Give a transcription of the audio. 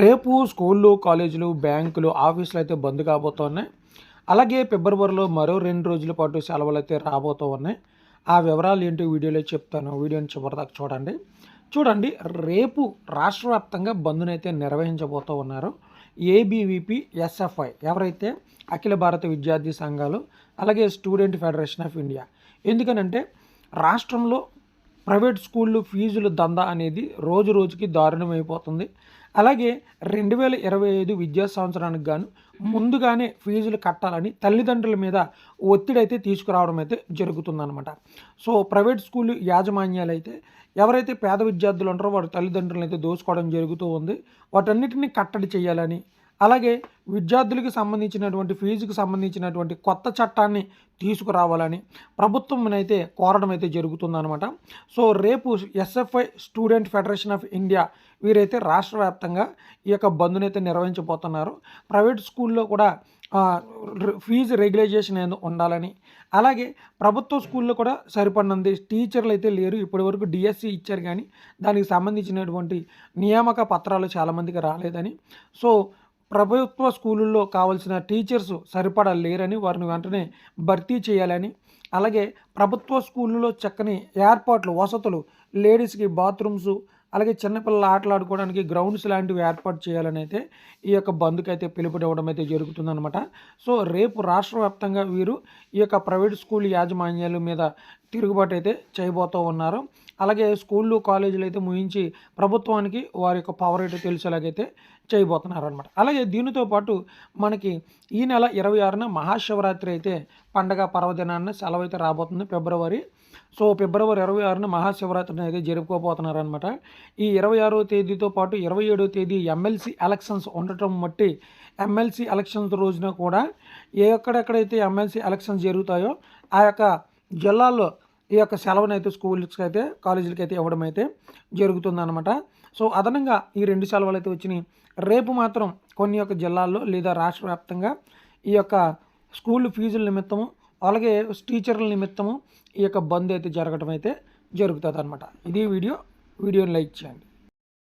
రేపు స్కూళ్ళు కాలేజీలు బ్యాంకులు ఆఫీసులు అయితే బంద్ కాబోతున్నాయి. అలాగే ఫిబ్రవరిలో మరో రెండు రోజుల పాటు సెలవులు అయితే రాబోతూ ఉన్నాయి. ఆ వివరాలు ఏంటో వీడియోలో చెప్తాను. వీడియోని చివరిదాకా చూడండి. చూడండి రేపు రాష్ట్ర వ్యాప్తంగా బంద్నైతే నిర్వహించబోతూ ఉన్నారు ఏబీవీపీ ఎస్ఎఫ్ఐ ఎవరైతే అఖిల భారత విద్యార్థి సంఘాలు అలాగే స్టూడెంట్ ఫెడరేషన్ ఆఫ్ ఇండియా. ఎందుకనంటే రాష్ట్రంలో ప్రైవేట్ స్కూళ్ళు ఫీజుల దందా అనేది రోజు రోజుకి దారుణమైపోతుంది. అలాగే రెండు వేల ఇరవై ఐదు విద్యా సంవత్సరానికి గాను ముందుగానే ఫీజులు కట్టాలని తల్లిదండ్రుల మీద ఒత్తిడి అయితే తీసుకురావడం అయితే జరుగుతుందన్నమాట. సో ప్రైవేట్ స్కూల్ యాజమాన్యాలు అయితే ఎవరైతే పేద విద్యార్థులు ఉంటారో వారి తల్లిదండ్రులను అయితే దోచుకోవడం జరుగుతూ ఉంది. వాటన్నిటిని కట్టడి చేయాలని అలాగే విద్యార్థులకు సంబంధించినటువంటి ఫీజుకు సంబంధించినటువంటి కొత్త చట్టాన్ని తీసుకురావాలని ప్రభుత్వం అయితే కోరడం అయితే జరుగుతుందనమాట సో రేపు SFI student federation of India వీరైతే రాష్ట్ర వ్యాప్తంగా ఈ యొక్క బంద్నైతే నిర్వహించబోతున్నారు. ప్రైవేట్ స్కూల్లో కూడా ఫీజు రెగ్యులైజేషన్ అనేది ఉండాలని. అలాగే ప్రభుత్వ స్కూల్లో కూడా సరిపడినంది టీచర్లు అయితే లేరు. ఇప్పటివరకు డిఎస్సి ఇచ్చారు కానీ దానికి సంబంధించినటువంటి నియామక పత్రాలు చాలామందికి రాలేదని. సో ప్రభుత్వ స్కూళ్ళల్లో కావాల్సిన టీచర్స్ సరిపడా లేరని వారిని వెంటనే భర్తీ చేయాలని అలాగే ప్రభుత్వ స్కూళ్ళలో చక్కని ఏర్పాట్లు వసతులు లేడీస్కి బాత్రూమ్స్ అలాగే చిన్నపిల్లలు ఆటలాడుకోవడానికి గ్రౌండ్స్ లాంటివి ఏర్పాటు చేయాలని అయితే ఈ యొక్క బంద్కి అయితే పిలుపునివ్వడం అయితే జరుగుతుందనమాట సో రేపు రాష్ట్ర వ్యాప్తంగా వీరు ఈ యొక్క ప్రైవేట్ స్కూల్ యాజమాన్యాల మీద తిరుగుబాటు అయితే చేయబోతూ ఉన్నారు. అలాగే స్కూళ్ళు కాలేజీలు అయితే ముగించి ప్రభుత్వానికి వారి యొక్క పవర్ అయితే తెలిసేలాగైతే చేయబోతున్నారు అనమాట అలాగే దీనితో పాటు మనకి ఈ నెల ఇరవై ఆరున మహాశివరాత్రి అయితే పండగ పర్వదినాన్ని సెలవు అయితే రాబోతుంది ఫిబ్రవరి. సో ఫిబ్రవరి ఇరవై ఆరున మహాశివరాత్రిని అయితే జరుపుకోబోతున్నారు అనమాట ఈ ఇరవై ఆరో తేదీతో పాటు ఇరవై ఏడో తేదీ ఎమ్మెల్సీ ఎలక్షన్స్ ఉండటం బట్టి ఎమ్మెల్సీ ఎలక్షన్స్ రోజున కూడా ఏ ఎక్కడెక్కడైతే ఎమ్మెల్సీ ఎలక్షన్స్ జరుగుతాయో ఆ యొక్క జిల్లాల్లో ఈ యొక్క సెలవును అయితే స్కూల్స్కి అయితే కాలేజీలకి అయితే ఇవ్వడం అయితే జరుగుతుందన్నమాట. సో అదనంగా ఈ రెండు సెలవులు అయితే వచ్చినాయి. రేపు మాత్రం కొన్ని యొక్క జిల్లాల్లో లేదా రాష్ట్ర వ్యాప్తంగా ఈ యొక్క స్కూల్ ఫీజుల నిమిత్తము అలాగే టీచర్ల నిమిత్తము ఈ యొక్క బంద్ అయితే జరగడం అయితే జరుగుతుంది అనమాట ఇది వీడియో. వీడియోని లైక్ చేయండి.